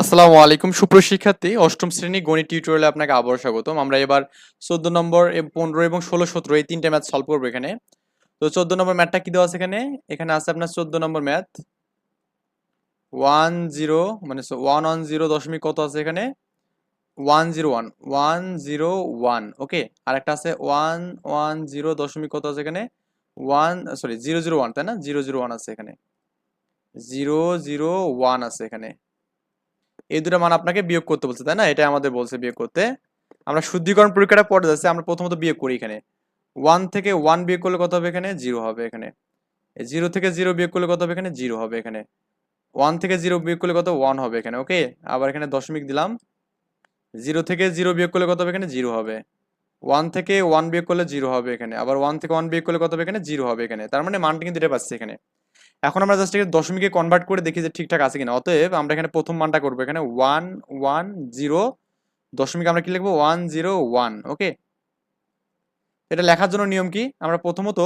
আসসালামু আলাইকুম। সুপ্রশিক্ষার্থী অষ্টম শ্রেণি গণিত টিউটোরিয়ালে আপনাকে আবারও স্বাগতম। আমরা এবার চোদ্দ নম্বর পনেরো এবং ষোলো সতেরো এই তিনটে ম্যাথ সলভ করব এখানে। তো চোদ্দ নম্বর ম্যাথটা কি দেওয়া আছে এখানে? এখানে আছে আপনার চোদ্দ নম্বর ম্যাথ ওয়ান জিরো মানে ওয়ান ওয়ান জিরো দশমিক কত আছে এখানে? One zero one one zero one okay আর একটা আছে ওয়ান ওয়ান জিরো দশমিক কত আছে এখানে? One sorry zero zero one তাই না? জিরো জিরো ওয়ান আছে এখানে। জিরো জিরো ওয়ান আছে এখানে। এই দুটো মান আপনাকে বিয়োগ করতে বলছে, তাই না? এটা আমাদের বলছে বিয়োগ করতে। আমরা শুদ্ধিকরণ পরীক্ষাটা পড়ে যাচ্ছে, আমরা প্রথমত বিয়োগ করি এখানে। ওয়ান থেকে ওয়ান বিয়োগ করলে কত হবে এখানে? জিরো হবে এখানে। জিরো থেকে জিরো বিয়োগ করলে কত হবে এখানে? জিরো হবে এখানে। ওয়ান থেকে জিরো বিয়োগ করলে কত? ওয়ান হবে এখানে ওকে আবার এখানে দশমিক দিলাম। জিরো থেকে জিরো বিয়োগ করলে কত হবে এখানে? জিরো হবে। ওয়ান থেকে ওয়ান বিয়োগ করলে জিরো হবে এখানে। আবার ওয়ান থেকে ওয়ান বিয়োগ করলে কত হবে এখানে? জিরো হবে এখানে। তার মানে মানটা কিন্তু এটা পাচ্ছে এখানে। এখন আমরা জাস্ট এখানে দশমিকে কনভার্ট করে দেখি যে ঠিকঠাক আছে কিনা। অতএব আমরা এখানে প্রথম মানটা করব। এখানে ওয়ান ওয়ান জিরো দশমিকে আমরা কি লিখব? ওয়ান জিরো ওয়ান ওকে এটা লেখার জন্য নিয়ম কি? আমরা প্রথমত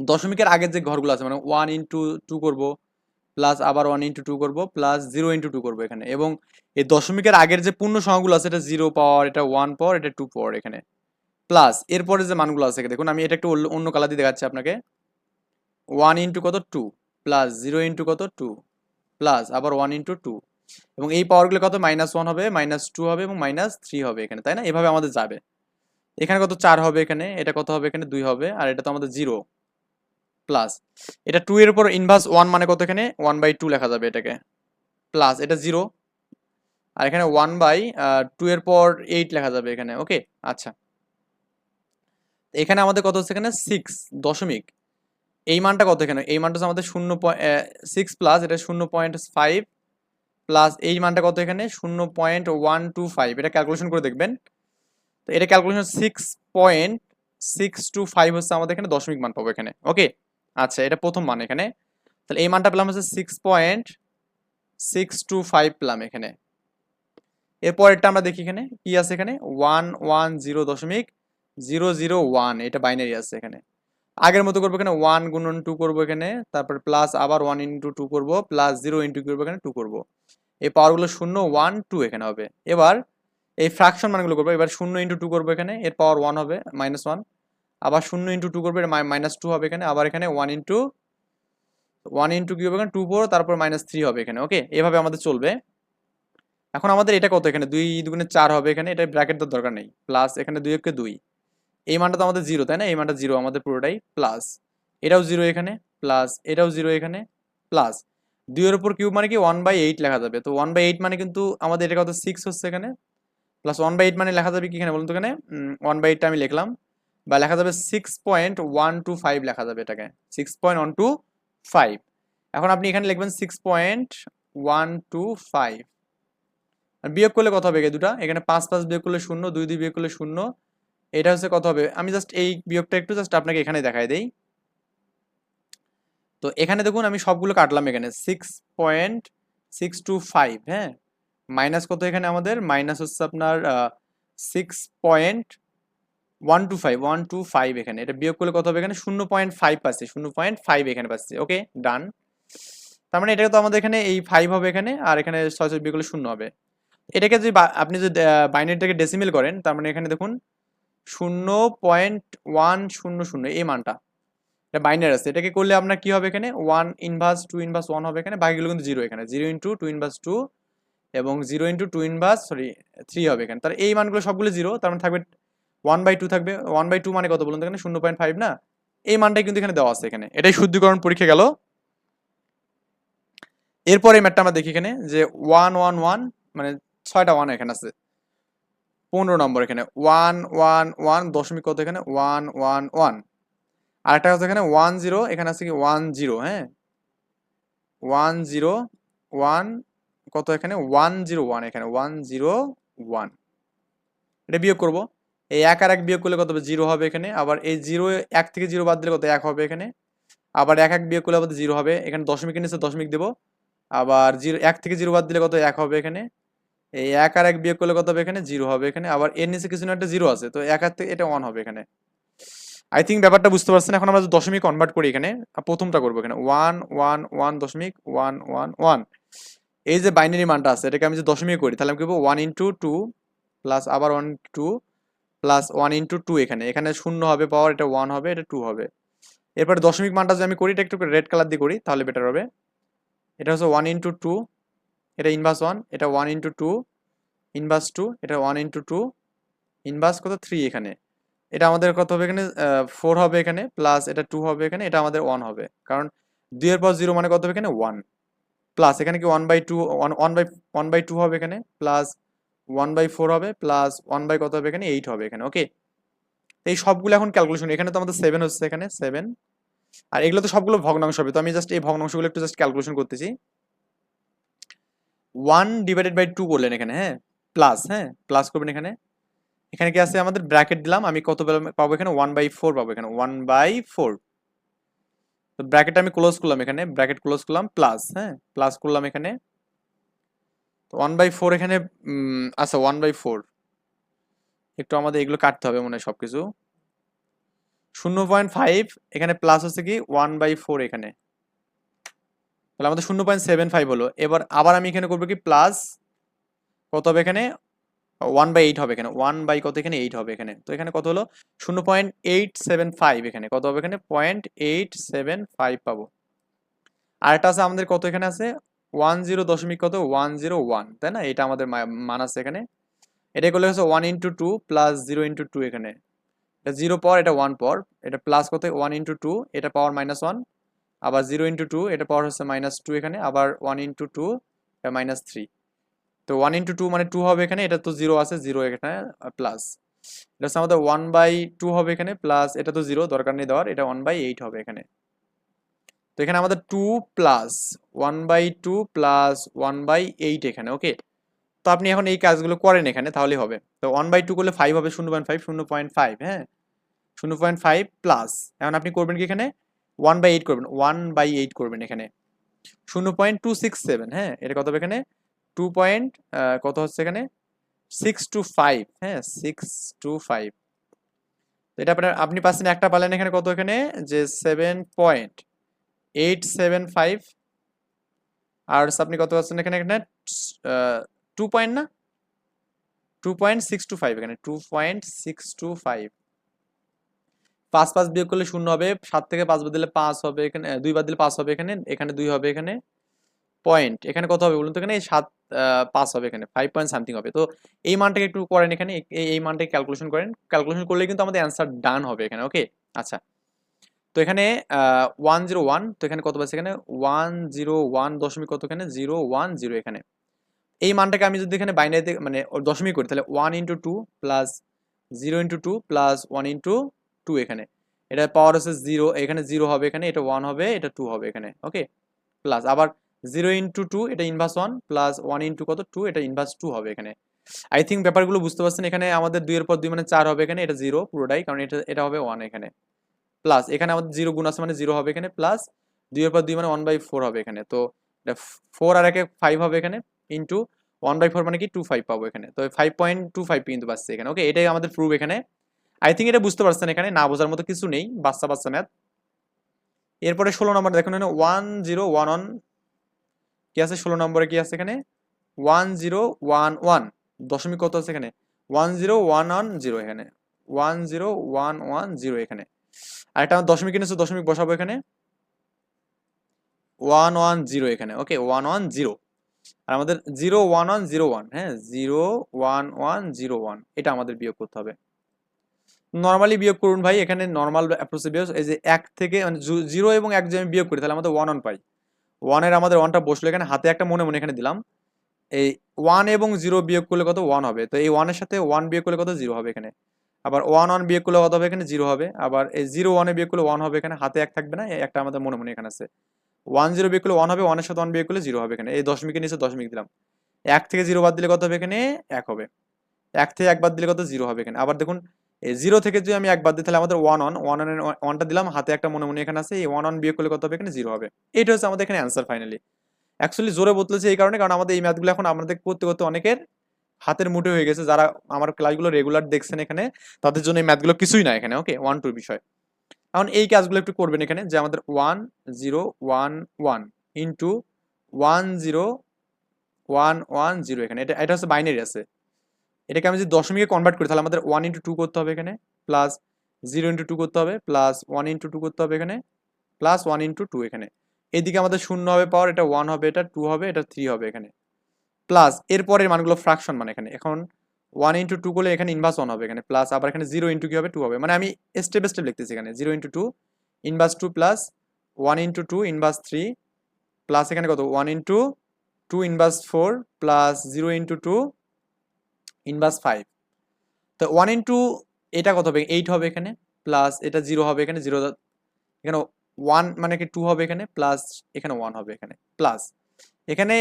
দশমিকের আগের যে ঘরগুলো আছে মানে ওয়ান ইন্টু টু করব প্লাস আবার ওয়ান ইন্টু টু করব প্লাস জিরো ইন্টু টু করব এখানে। এবং এই দশমিকের আগের যে পূর্ণ সংখ্যাগুলো আছে, এটা জিরো পাওয়ার, এটা ওয়ান পাওয়ার, এটা টু পাওয়ার এখানে। প্লাস এরপরে যে মানগুলো আছে, দেখুন, আমি এটা একটু অন্য- কালার দিয়ে দেখাচ্ছি আপনাকে। ওয়ান ইন্টু কত? টু প্লাস জিরো ইন্টু কত? টু প্লাস আবার ওয়ান ইন্টু টু। এবং এই পাওয়ারগুলো কত? মাইনাস ওয়ান হবে মাইনাস টু হবে এবং মাইনাস থ্রি হবে এখানে, তাই না? এভাবে আমাদের যাবে। এখানে কত? চার হবে এখানে, এটা কত হবে এখানে? দুই হবে, আর এটা তো আমাদের জিরো প্লাস এটা টু এর উপর ইনভার্স ওয়ান মানে কত এখানে? ওয়ান বাই টু লেখা যাবে এটাকে। প্লাস এটা জিরো আর এখানে ওয়ান বাই টু এর পর এইট লেখা যাবে এখানে ওকে আচ্ছা। এখানে আমাদের কত হচ্ছে এখানে? সিক্স দশমিক। এই মানটা কত এখানে? এই মানটা আমাদের শূন্য সিক্স প্লাস এটা শূন্য পয়েন্ট ফাইভ প্লাস এই মানটা কত এখানে? শূন্য পয়েন্ট ওয়ান টু ফাইভ এটা ক্যালকুলেশন করে দেখবেন। তো এটা calculation six point six two five হচ্ছে আমাদের এখানে দশমিক মান পাবো এখানে। ওকে আচ্ছা এটা প্রথম মান এখানে। তাহলে এই মানটা পেলাম হচ্ছে six point six two five পেলাম এখানে। এরপরেরটা আমরা দেখি এখানে। কি আছে এখানে? ওয়ান ওয়ান জিরো দশমিক জিরো জিরো ওয়ান এটা বাইনারি আছে এখানে। আগের মতো করব এখানে ওয়ান গুণন টু করব এখানে, তারপর প্লাস আবার ওয়ান ইন্টু টু করব প্লাস জিরো ইন্টু করব এখানে টু করব। এই পাওয়ারগুলো শূন্য ওয়ান টু এখানে হবে। এবার এই ফ্র্যাকশন মানগুলো করব, এবার শূন্য ইন্টু টু করব এখানে, এর পাওয়ার ওয়ান হবে মাইনাস ওয়ান আবার শূন্য ইন্টু টু করব মাইনাস টু হবে এখানে, আবার এখানে ওয়ান ইন্টু ওয়ান ইন্টু কি হবে এখানে? টু ফোর তারপর মাইনাস থ্রি হবে এখানে ওকে এভাবে আমাদের চলবে। এখন আমাদের এটা কত এখানে? দুই দুগুণে চার হবে এখানে, এটা ব্র্যাকেট দেওয়ার দরকার নেই। প্লাস এখানে দুই একে দুই। এই মানটা তো আমাদের জিরো তাই না? এই মানটা জিরো আমাদের পুরোটাই প্লাস এটাও জিরো এখানে প্লাস এটাও জিরো এখানে প্লাস দুইয়ের উপর কিউব মানে কি? ওয়ান বাই এইট লেখা যাবে। তো ওয়ান বাই এইট মানে কিন্তু আমাদের এটা কত সিক্স হচ্ছে এখানে। প্লাস ওয়ান বাই এইট মানে লেখা যাবে কি এখানে? বলুন তো এখানে। ওয়ান বাই এইটটা আমি লিখলাম। বা লেখা যাবে six point one two five লেখা যাবে এটাকে। Six point one two five এখন আপনি এখানে লিখবেন six point one two five বিয়োগ করলে কত হবে দুটা। এখানে পাঁচ পাঁচ বিয়োগ করলে শূন্য, দুই দুই বিয়োগ করলে শূন্য। এটা হচ্ছে কত হবে। আমি জাস্ট এই বিয়োগটা একটু জাস্ট আপনাকে এখানে দেখাই দেই। তো এখানে দেখুন আমি সবগুলো কাটলাম এখানে। Six point six two five হ্যাঁ? মাইনাস কত এখানে আমাদের? মাইনাস হচ্ছে আপনার six point one two five one two five এখানে। এটা বিয়োগ করলে কত হবে এখানে? শূন্য পয়েন্ট ফাইভ পাচ্ছে, শূন্য পয়েন্ট ফাইভ এখানে পাচ্ছে। ওকে ডান তার মানে এটাকে তো আমাদের এখানে এই ফাইভ হবে এখানে, আর এখানে ছয় ছয় বিয়োগ করলে শূন্য হবে। এটাকে যদি আপনি যদি বাইনারিটাকে ডেসিমেল করেন, তার মানে এখানে দেখুন শূন্য পয়েন্ট ওয়ান শূন্য শূন্য, এই মানটা। এটা বাইনারি আছে। এটাকে করলে আপনার কি হবে এখানে? One inverse two inverse one হবে এখানে। বাকিগুলো কিন্তু জিরো এখানে। Zero into two inverse two এবং zero into two inverse, sorry, three হবে এখানে। তার এই মানগুলো সবগুলো জিরো, তার মানে থাকবে ওয়ান বাই টু থাকবে। ওয়ান বাই টু মানে কত বলুন এখানে? শূন্য পয়েন্ট ফাইভ, না? এই মানটাই কিন্তু এখানে দেওয়া আছে এখানে। এটাই শুদ্ধিকরণ পরীক্ষা গেল। এরপরে ম্যাটটা আমরা দেখি এখানে যে ওয়ান ওয়ান ওয়ান মানে ছয়টা ওয়ান এখানে আছে। পনেরো নম্বর এখানে ওয়ান ওয়ান ওয়ান দশমিক কত এখানে? ওয়ান ওয়ান ওয়ান আর একটা হচ্ছে এখানে ওয়ান জিরো এখানে আছে কি? ওয়ান জিরো হ্যাঁ? ওয়ান জিরো ওয়ান কত এখানে? ওয়ান জিরো ওয়ান এখানে ওয়ান জিরো ওয়ান এটা বিয়োগ করব। এই এক আর এক বিয়োগ করলে কত হবে? জিরো হবে এখানে। আবার এই জিরো এক থেকে জিরো বাদ দিলে কত? এক হবে এখানে। আবার এক এক বিয়োগ করলে আবার জিরো হবে। এখানে দশমিকের নিচে দশমিক দেবো। আবার জিরো এক থেকে জিরো বাদ দিলে কত? এক হবে এখানে। এই এক আর এক বিয়োগ করলে কত হবে এখানে? জিরো হবে এখানে। আবার এর নিচে কিছু না, একটা জিরো আছে। তো এক আর থেকে এটা ওয়ান হবে এখানে। আই থিঙ্ক ব্যাপারটা বুঝতে পারছেন? এখন আমরা দশমিক কনভার্ট করি এখানে প্রথমটা করব এখানে। ওয়ান ওয়ান ওয়ান দশমিক ওয়ান ওয়ান ওয়ান এই যে বাইনারি মানটা আছে, এটাকে আমি যদি দশমিক করি, তাহলে আমি কি ওয়ান ইন্টু টু প্লাস আবার one two plus one into two এখানে। এখানে শূন্য হবে পাওয়ার এটা ওয়ান হবে, এটা টু হবে। এরপরে দশমিক মানটা যদি আমি করি, এটা একটু রেড কালার দিয়ে করি, তাহলে বেটার হবে। এটা হচ্ছে ওয়ান ইন্টু টু এটা ইনভার্স ওয়ান এটা one into two inverse two এটা ওয়ান ইন্টু টু ইনভার্স কত? থ্রি এখানে। এটা আমাদের কত হবে এখানে? ফোর হবে এখানে প্লাস এটা টু হবে এখানে, এটা আমাদের ওয়ান হবে। কারণ দুইয়ের পর জিরো মানে কত হবে এখানে? ওয়ান প্লাস এখানে কি one by two one by one by two হবে এখানে প্লাস ওয়ান বাই ফোর হবে প্লাস ওয়ান বাই কত হবে এখানে? এইট হবে এখানে ওকে এই সবগুলো এখন ক্যালকুলেশন এখানে তো আমাদের সেভেন হচ্ছে এখানে সেভেন আর এগুলো তো সবগুলো ভগ্নাংশ হবে, তো আমি জাস্ট এই ভগ্নাংশগুলো একটু জাস্ট ক্যালকুলেশন করতেছি। ওয়ান ডিভাইডেড বাই টু করলেন এখানে হ্যাঁ? প্লাস হ্যাঁ? প্লাস করবেন এখানে। এখানে কি আছে? আমাদের ব্র্যাকেট দিলাম, আমি কত পাবো এখানে? ওয়ান বাই ফোর পাবো এখানে। ওয়ান বাই ফোর তো ব্র্যাকেট আমি ক্লোজ করলাম এখানে ব্র্যাকেট ক্লোজ করলাম প্লাস হ্যাঁ? প্লাস করলাম এখানে। তো ওয়ান বাই ফোর এখানে আচ্ছা ওয়ান বাই ফোর একটু আমাদের এগুলো কাটতে হবে মনে হয় সবকিছু। শূন্য পয়েন্ট ফাইভ এখানে প্লাস হচ্ছে কি? ওয়ান বাই ফোর এখানে। তাহলে আমাদের শূন্য পয়েন্ট সেভেন ফাইভ হলো। এবার আবার আমি এখানে করব কি প্লাস কত হবে এখানে? ওয়ান বাই এইট হবে এখানে। ওয়ান বাই কত এখানে? এইট হবে এখানে। তো এখানে কত হলো? শূন্য পয়েন্ট এইট সেভেন ফাইভ এখানে। কত হবে এখানে? পয়েন্ট এইট সেভেন ফাইভ পাবো। আর একটা আছে, আমাদের কত এখানে আছে? ওয়ান জিরো দশমিক কত? ওয়ান জিরো ওয়ান তাই না? এটা আমাদের মান আছে এখানে। এটা করলে হচ্ছে one into two plus zero into two এখানে। এটা জিরো পর, এটা ওয়ান পর। এটা প্লাস কত? ওয়ান ইন্টু টু এটা পাওয়ার মাইনাস ওয়ান আবার জিরো ইন্টু টু এটা পাওয়ার হচ্ছে মাইনাস টু এখানে, আবার one into two minus three তো ওয়ান ইন্টু টু মানে টু হবে এখানে, এটা তো জিরো আছে জিরো এখানে প্লাস এটা হচ্ছে আমাদের ওয়ান বাই টু হবে এখানে প্লাস এটা তো জিরো দরকার নেই দেওয়ার, এটা ওয়ান বাই এইট হবে এখানে। তো এখানে আমাদের two plus one by two plus one by eight এখানে ওকে তো আপনি এখন এই কাজগুলো করেন এখানে, তাহলেই হবে। তো ওয়ান বাই টু করলে ফাইভ হবে, শূন্য পয়েন্ট ফাইভ শূন্য পয়েন্ট ফাইভ হ্যাঁ? শূন্য পয়েন্ট ফাইভ প্লাস এখন আপনি করবেন কি এখানে? ওয়ান বাই এইট করবেন ওয়ান বাই এইট করবেন এখানে। শূন্য পয়েন্ট টু সিক্স সেভেন হ্যাঁ? এটা কত হবে এখানে? টু পয়েন্ট কত হচ্ছে এখানে? সিক্স টু ফাইভ হ্যাঁ? সিক্স টু ফাইভ এটা আপনার, আপনি পাচ্ছেন একটা পালেন এখানে কত এখানে? যে seven point eight seven five আর আপনি কত পাচ্ছেন এখানে এখানে? টু পয়েন্ট না? Two point six two five এখানে। Two point six two five পাঁচ পাঁচ বিয়োগ করলে শূন্য হবে, সাত থেকে পাঁচ বাদ দিলে পাঁচ হবে, এখানে দুই বাদ দিলে পাঁচ হবে এখানে এখানে দুই হবে এখানে পয়েন্ট এখানে কত হবে বলুন তো? এখানে সাত পাঁচ হবে এখানে ফাইভ পয়েন্ট সামথিং হবে। তো এই মানটাকে একটু করেন এখানে, এই এই মানটাকে ক্যালকুলেশন করেন ক্যালকুলেশন করলে কিন্তু আমাদের অ্যান্সার ডান হবে এখানে ওকে আচ্ছা। তো এখানে ওয়ান জিরো ওয়ান তো এখানে কত পাচ্ছি এখানে? ওয়ান জিরো ওয়ান দশমিক কত এখানে? জিরো ওয়ান জিরো এখানে। এই মানটাকে আমি যদি এখানে বাইনারিতে মানে দশমিক করি, তাহলে one into two plus zero into two plus one into two এখানে। এটা পাওয়ার হচ্ছে জিরো এখানে জিরো হবে এখানে, এটা ওয়ান হবে, এটা টু হবে এখানে ওকে প্লাস আবার জিরো ইন্টু টু এটা inverse one plus one into কত? টু এটা ইনভার্স টু হবে এখানে। আই থিঙ্ক ব্যাপারগুলো বুঝতে পারছেন, এখানে আমাদের দুইয়ের পর দুই মানে চার হবে এখানে, এটা জিরো পুরোটাই, কারণ এটা এটা হবে ওয়ান এখানে। প্লাস এখানে আমাদের জিরো গুণ আছে মানে জিরো হবে এখানে প্লাস দুইয়ের পর দুই মানে ওয়ান বাই ফোর হবে এখানে। তো এটা ফোর আর একে ফাইভ হবে এখানে ইন্টু ওয়ান বাই ফোর মানে কি? টু ফাইভ পাবো এখানে। তো ফাইভ পয়েন্ট টু ফাইভ কিন্তু পাচ্ছে এখানে ওকে এটাই আমাদের প্রুফ এখানে। আই থিঙ্ক এটা বুঝতে পারছেন এখানে, না বোঝার মতো কিছু নেই, বাচ্চা বাচ্চা ম্যাথ এরপরে ষোলো নম্বর, দেখুন ওয়ান জিরো ওয়ান ওয়ান কি আছে? ষোলো নম্বরে কি আছে এখানে? ওয়ান জিরো ওয়ান ওয়ান দশমিক কত আছে এখানে? One zero one one zero এখানে one zero one one zero এখানে। আর একটা দশমিক এনেছে, দশমিক বসাবো এখানে। ওয়ান ওয়ান জিরো এখানে ওকে ওয়ান ওয়ান জিরো আর আমাদের zero one one zero one হ্যাঁ zero one one zero one এটা আমাদের বিয়োগ করতে হবে। নর্মালি বিয়োগ করুন ভাই, এখানে নর্মাল অ্যাপ্রোচে বিয়োগ, এই যে এক থেকে মানে জিরো এবং এক যদি আমি বিয়োগ করি, তাহলে আমাদের ওয়ান ওয়ান পাই। ওয়ানের আমাদের ওয়ানটা বসল, এখানে হাতে একটা মনে মনে এখানে দিলাম। এই ওয়ান এবং জিরো বিয়োগ করলে কত ওয়ান হবে? তো এই ওয়ানের সাথে ওয়ান বিয়োগ করলে কত জিরো হবে এখানে? আবার ওয়ান ওয়ান বিয়োগ করলে কত হবে এখানে জিরো হবে? আবার এই জিরো ওয়ানে বিয়োগ করলে ওয়ান হবে এখানে, হাতে এক থাকবে না একটা আমাদের মনে মনে এখানে আছে। ওয়ান জিরো বিয়োগ করলে ওয়ান হবে ওয়ানের সাথে ওয়ান বিয়োগ করলে জিরো হবে এখানে। এই দশমিকের নিচে দশমিক দিলাম। এক থেকে জিরো বাদ দিলে কত হবে এখানে? এক হবে। এক থেকে এক বাদ দিলে কত জিরো হবে এখানে? আবার দেখুন জিরো থেকে যদি আমি এক বাদ দিই, তাহলে আমাদের ওয়ান ওয়ান ওয়ান ওয়ানটা দিলাম, হাতে একটা মনে মনে এখানে আছে, এই ওয়ান ওয়ান বিয়োগ করলে কত হবে? এখানে জিরো হবে। এইটা হচ্ছে আমাদের এখানে অ্যান্সার ফাইনালি অ্যাকচুয়ালি জোরে বদলেছে এই কারণে, কারণ আমাদের এই ম্যাথগুলো এখন আমাদের করতে করতে অনেকের হাতের মুঠে হয়ে গেছে। যারা আমার ক্লাসগুলো রেগুলার দেখছেন এখানে, তাদের জন্য এই ম্যাথগুলো কিছুই না এখানে ওকে ওয়ান টুর বিষয়। এখন এই কাজগুলো একটু করবেন এখানে, যে আমাদের one zero one one into one zero one one zero এখানে। এটা এটা হচ্ছে বাইনারি আছে। এটাকে আমি যদি দশমিকে কনভার্ট করি, তাহলে আমাদের ওয়ান ইন্টু টু করতে হবে এখানে প্লাস জিরো ইন্টু টু করতে হবে প্লাস ওয়ান ইন্টু টু করতে হবে এখানে প্লাস ওয়ান ইন্টু টু এখানে। এদিকে আমাদের শূন্য হবে পাওয়ার এটা ওয়ান হবে, এটা টু হবে, এটা থ্রি হবে এখানে। প্লাস এরপরের মানগুলো ফ্রাকশন মানে এখানে। এখন ওয়ান ইন্টু টু করলে এখানে ইনভার্স ওয়ান হবে এখানে প্লাস আবার এখানে জিরো ইন্টু কি হবে? টু হবে। মানে আমি স্টেপ স্টেপ লিখতেছি এখানে zero into two inverse two plus one into two inverse three plus এখানে কত? One into two inverse four plus zero into two inverse five তো ওয়ান ইন্টু এটা কত হবে? এইট হবে এখানে প্লাস এটা জিরো হবে এখানে জিরো এখানে ওয়ান মানে কি টু হবে এখানে প্লাস এখানে ওয়ান হবে এখানে প্লাস এখানে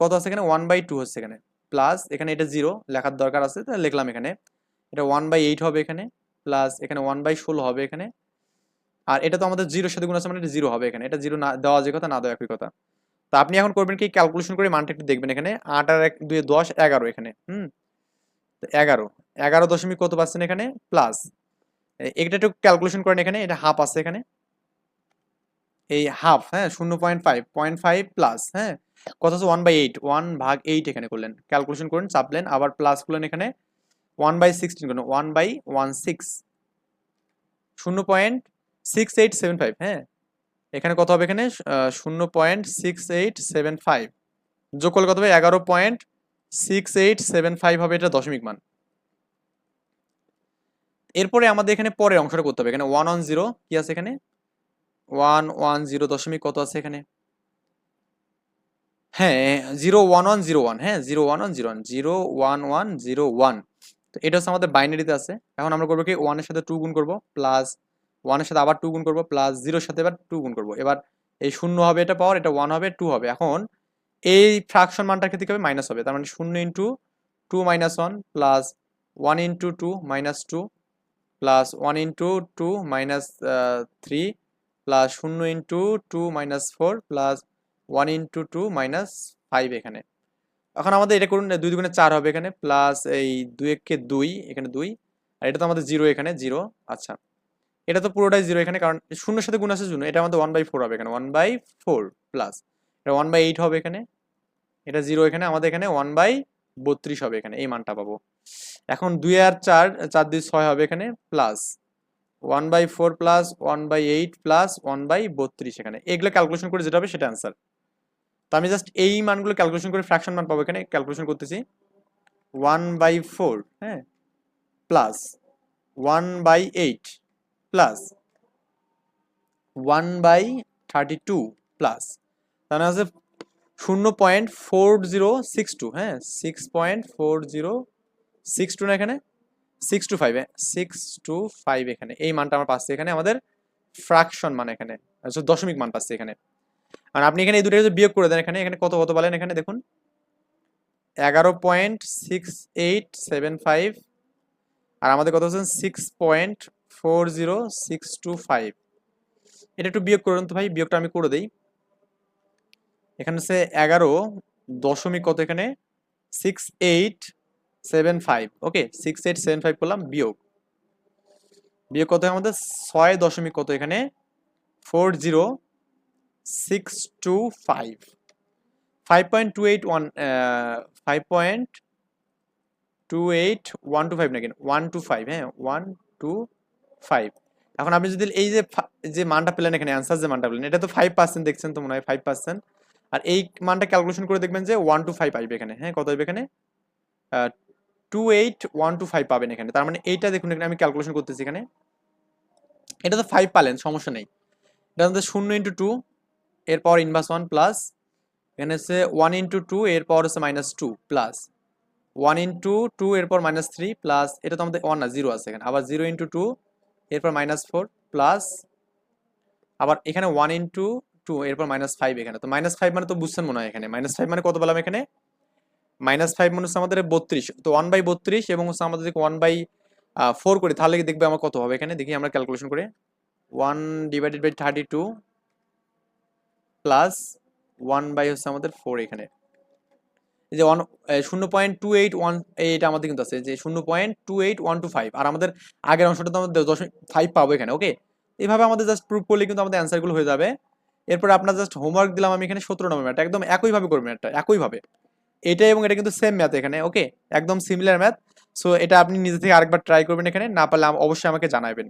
কত আছে এখানে? ওয়ান বাই টু হচ্ছে এখানে প্লাস এখানে এটা জিরো লেখার দরকার আছে, তাহলে লিখলাম এখানে। এটা ওয়ান বাই এইট হবে এখানে প্লাস এখানে ওয়ান বাই ষোলো হবে এখানে। আর এটা তো আমাদের জিরোর সাথে গুণ আছে মানে এটা জিরো হবে এখানে, এটা জিরো না দেওয়া যে কথা, না দেওয়া একই কথা। তো আপনি এখন করবেন কি? ক্যালকুলেশন করে মানটা একটু দেখবেন এখানে, আট আর এক দুই দশ, এগারো এখানে, হুম? এগারো। এগারো দশমিক কত পাচ্ছেন এখানে? প্লাস। এটা একটু ক্যালকুলেশন করেন এখানে, এটা হাফ আছে এখানে। এই হাফ হ্যাঁ শূন্য point five point five plus হ্যাঁ। কত আছে? ওয়ান বাই এইট ওয়ান ভাগ এইট এখানে করলেন। ক্যালকুলেশন করুন চাপলেন আবার প্লাস করলেন এখানে। ওয়ান বাই সিক্সটিন করলেন ওয়ান বাই ওয়ান সিক্স শূন্য point six eight seven five হ্যাঁ। এখানে কত হবে এখানে? শূন্য point six eight seven five যোগ করলে কত হবে? এগারো point six eight seven five হবে এটা দশমিক মান। এরপরে আমাদের এখানে পরের অংশটা করতে হবে। এখানে ওয়ান ওয়ান জিরো কি আছে এখানে? ওয়ান ওয়ান জিরো দশমিক কত আছে এখানে? হ্যাঁ zero one one zero one হ্যাঁ zero one one zero one zero one one zero one তো এটা হচ্ছে আমাদের বাইনারিতে আছে। এখন আমরা করব কি ওয়ানের সাথে টু গুণ করব প্লাস ওয়ানের সাথে আবার টু গুণ করব প্লাস জিরোর সাথে এবার টু গুণ করব। এবার এই শূন্য হবে এটা পাওয়ার এটা ওয়ান হবে টু হবে। এখন এই ফ্রাকশন মানটার ক্ষেত্রে হবে? মাইনাস হবে। তার মানে শূন্য into two minus one plus one into two minus two plus one into two minus three plus শূন্য into two minus four plus one into two minus five এখানে। এখন আমাদের এটা করুন, দুই দুগুণে চার হবে এখানে প্লাস এই দুই এককে দুই, এখানে দুই, আর এটা তো আমাদের জিরো এখানে জিরো আচ্ছা। এটা তো পুরোটাই জিরো এখানে, কারণ শূন্যের সাথে গুণ আছে শূন্য, এটা আমাদের ওয়ান বাই ফোর হবে এখানে ওয়ান বাই ফোর প্লাস এটা ওয়ান বাই এইট হবে এখানে এটা জিরো এখানে, আমাদের এখানে ওয়ান বাই বত্রিশ হবে এখানে, এই মানটা পাবো। এখন দুই আর চার চার দুই ছয় হবে এখানে plus one by four plus one by eight plus one by বত্রিশ এখানে। এগুলো ক্যালকুলেশন করে যেটা হবে সেটা অ্যান্সার তো আমি জাস্ট এই মানগুলো ক্যালকুলেশন করে ফ্র্যাকশন মান পাবো এখানে ক্যালকুলেশন করতেছি। ওয়ান বাই ফোর হ্যাঁ plus one by eight plus one by thirty two plus তাহলে আছে শূন্য point four zero six two হ্যাঁ six point four zero six two না এখানে? Six two five six two five এখানে। এই মানটা আমার পাচ্ছে এখানে আমাদের ফ্র্যাকশন মান এখানে আচ্ছা, দশমিক মান পাচ্ছে এখানে। আর আপনি এখানে এই দুটো বিয়োগ করে দেন এখানে এখানে কত কত বলেন এখানে দেখুন। এগারো point six eight seven five আর আমাদের কত হচ্ছে six point four zero six two five এটা একটু বিয়োগ করুন তো ভাই বিয়োগটা আমি করে দিই। এখানে হচ্ছে এগারো দশমিক কত এখানে? Six eight seven five okay six eight seven five করলাম, বিয়োগ। বিয়োগ কত আমাদের? ছয় দশমিক কত এখানে? Four zero six two five five point two eight one five point two eight one two five নাকি ওয়ান টু ফাইভ হ্যাঁ? ওয়ান টু ফাইভ এখন আপনি যদি এই যে যে মানটা পেলেন এখানে অ্যান্সার যে মানটা পেলেন, এটা তো ফাইভ পার্সেন্ট দেখছেন তো মনে হয় ফাইভ পার্সেন্ট আর এই মানটা ক্যালকুলেশন করে দেখবেন যে ওয়ান টু ফাইভ আসবে এখানে। হ্যাঁ কত আসবে এখানে? Two eight one two five পাবেন এখানে। তার মানে এইটা দেখুন, এখানে আমি ক্যালকুলেশন করতেছি এখানে। এটা তো ফাইভ পালেন, সমস্যা নেই। এটা আমাদের শূন্য ইন্টু টু এরপর ইনভার্স ওয়ান প্লাস এখানে হচ্ছে ওয়ান ইন্টু টু এরপর হচ্ছে minus two plus one into two এরপর মাইনাস থ্রি প্লাস এটা তো আমাদের ওয়ান না জিরো আছে এখানে। আবার জিরো ইন্টু টু এরপর মাইনাস ফোর প্লাস আবার এখানে ওয়ান ইন্টু টু এরপর মাইনাস ফাইভ এখানে। তো মাইনাস ফাইভ মানে তো বুঝছেন মনে হয় এখানে। মাইনাস ফাইভ মানে কত বললাম এখানে? মাইনাস ফাইভ মানে হচ্ছে আমাদের বত্রিশ। তো ওয়ান বাই বত্রিশ এবং হচ্ছে আমাদের ওয়ান বাই ফোর করি, তাহলে দেখবে আমার কত হবে এখানে? দেখি আমরা ক্যালকুলেশন করে। One divided by thirty two plus one by হচ্ছে আমাদের ফোর এখানে। যে ওয়ান শূন্য পয়েন্ট টু এইট ওয়ান এইটা আমাদের কিন্তু আছে। যে শূন্য point two eight one two five আর আমাদের আগের অংশটা তো আমাদের দশমিক ফাইভ পাবো এখানে ওকে এইভাবে আমাদের জাস্ট প্রুভ করলে কিন্তু আমাদের অ্যান্সারগুলো হয়ে যাবে। এরপর আপনার জাস্ট হোমওয়ার্ক দিলাম, আমি এখানে সতেরো নম্বর ম্যাথ একদম একইভাবে করবেন একটা, একইভাবে। এটা এবং এটা কিন্তু সেম ম্যাথ এখানে ওকে একদম সিমিলার ম্যাথ সো এটা আপনি নিজে থেকে আরেকবার ট্রাই করবেন এখানে, না পারলে অবশ্যই আমাকে জানাবেন।